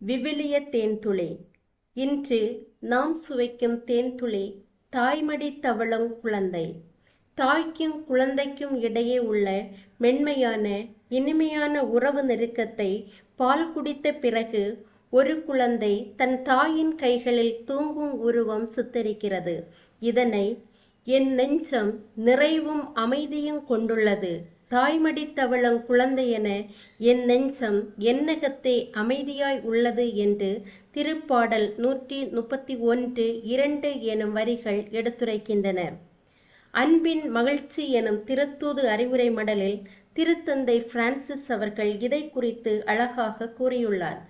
விவிலிய தேன்துளி இன்று நாம் சுவைக்கும் தேன்துளி தாய்மடி தவளம் குழந்தை. தாய்க்கும் குழந்தைக்கும் இடையே உள்ள மென்மையான இனிமையான உறவு நெருக்கத்தை பால் குடித்த பிறகு ஒரு குழந்தை தன் தாயின் கைகளில் தூங்கும் உருவம் சித்தரிக்கிறது. இதனை என் நெஞ்சம் நிறைவும் அமைதியும் கொண்டுள்ளது. தாய்மடி தவழும் குழந்தையென என் நெஞ்சம் என்னகத்தே அமைதியாய் உள்ளது என்று திருப்பாடல் நூற்றி முப்பத்தி ஒன்று இரண்டு எனும் வரிகள் எடுத்துரைக்கின்றன. அன்பின் மகிழ்ச்சி எனும் திருத்தூது அறிவுரை மடலில் திருத்தந்தை பிரான்சிஸ் அவர்கள் இதை குறித்து அழகாக கூறியுள்ளார்.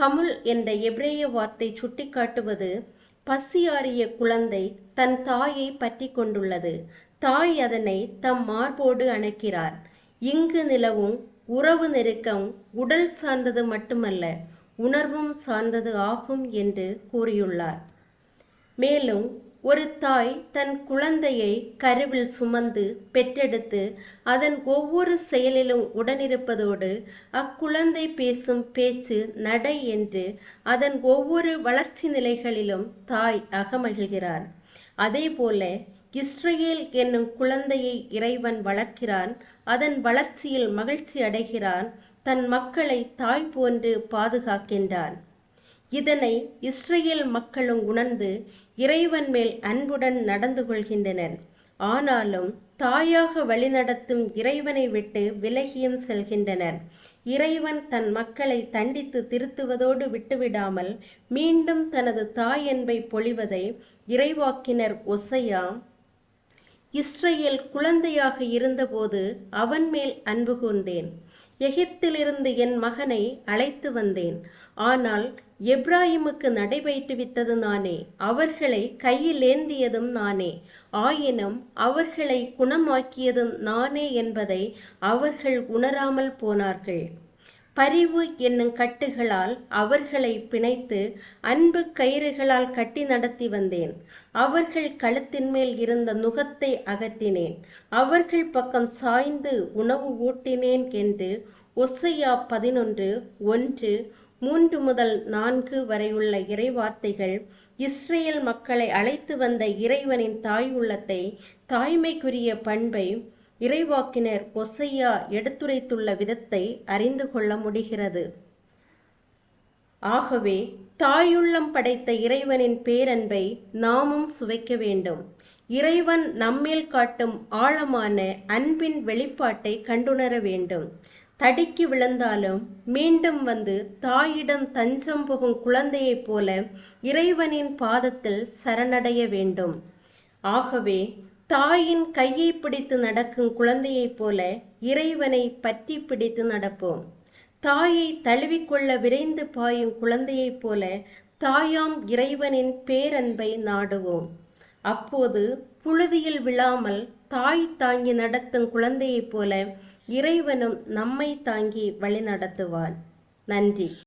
கமுல் என்ற எபிரேய வார்த்தை சுட்டிக்காட்டுவது பசியாறிய குழந்தை தன் தாயை பற்றி கொண்டுள்ளது. தாய் அதனை தம் மார்போடு அணைக்கிறார். இங்கு நிலவும் உறவு நெருக்கம் உடல் சார்ந்தது மட்டுமல்ல உணர்வும் சார்ந்தது ஆகும் என்று கூறியுள்ளார். மேலும் ஒரு தாய் தன் குழந்தையை கருவில் சுமந்து பெற்றெடுத்து அதன் ஒவ்வொரு செயலிலும் உடனிருப்பதோடு அக்குழந்தை பேசும் பேச்சு நடை என்று அதன் ஒவ்வொரு வளர்ச்சி நிலைகளிலும் தாய் அகமகிழ்கிறார் அதேபோல இஸ்ரேல் என்னும் குழந்தையை இறைவன் வளர்க்கிறான். அதன் வளர்ச்சியில் மகிழ்ச்சி அடைகிறான். தன் மக்களை தாய் போன்று பாதுகாக்கின்றான். இதனை இஸ்ரேல் மக்களும் உணர்ந்து இறைவன் மேல் அன்புடன் நடந்து கொள்கின்றனர். ஆனாலும் தாயாக வழிநடத்தும் இறைவனை விட்டு விலகியும் செல்கின்றனர். இறைவன் தன் மக்களை தண்டித்து திருத்துவதோடு விட்டுவிடாமல் மீண்டும் தனது தாயன்பை பொழிவதை இறைவாக்கினர் ஒசையா இஸ்ரேல் குழந்தையாக இருந்தபோது அவன் மேல் அன்பு கூர்ந்தேன் எகிப்திலிருந்து என் மகனை அழைத்து வந்தேன். ஆனால் எப்ராஹிமுக்கு நடைபயிற்றுவித்தது நானே. அவர்களை கையில் ஏந்தியதும் நானே. ஆயினும் அவர்களை குணமாக்கியதும் நானே என்பதை அவர்கள் உணராமல் போனார்கள். பரிவு என்னும் கட்டுகளால் அவர்களை பிணைத்து அன்பு கயிறுகளால் கட்டி நடத்தி வந்தேன். அவர்கள் கழுத்தின் மேல் இருந்த நுகத்தை அகற்றினேன். அவர்கள் பக்கம் சாய்ந்து உணவு ஊட்டினேன் என்று ஒசையா பதினொன்று ஒன்று மூன்று முதல் நான்கு வரையுள்ள இறைவார்த்தைகள் இஸ்ரேல் மக்களை அழைத்து வந்த இறைவனின் தாய் உள்ளத்தை தாய்மைக்குரிய பண்பை இறைவாக்கினர் ஒசையா எடுத்துரைத்துள்ள விதத்தை அறிந்து கொள்ள முடிகிறது. ஆகவே தாயுள்ளம் படைத்த இறைவனின் பேரன்பை நாமும் சுவைக்க வேண்டும். இறைவன் நம்மேல் காட்டும் ஆழமான அன்பின் வெளிப்பாட்டை கண்டுணர வேண்டும். தடுக்கி விழுந்தாலும் மீண்டும் வந்து தாயிடம் தஞ்சம் புகும் குழந்தையைப் போல இறைவனின் பாதத்தில் சரணடைய வேண்டும். ஆகவே தாயின் கையை பிடித்து நடக்கும் குழந்தையைப் போல இறைவனை பற்றி பிடித்து நடப்போம். தாயை தழுவிக்கொள்ள விரைந்து பாயும் குழந்தையைப் போல தாயாம் இறைவனின் பேரன்பை நாடுவோம். அப்போது புழுதியில் விழாமல் தாய் தாங்கி நடத்தும் குழந்தையைப் போல இறைவனும் நம்மை தாங்கி வழி நடத்துவான் நன்றி.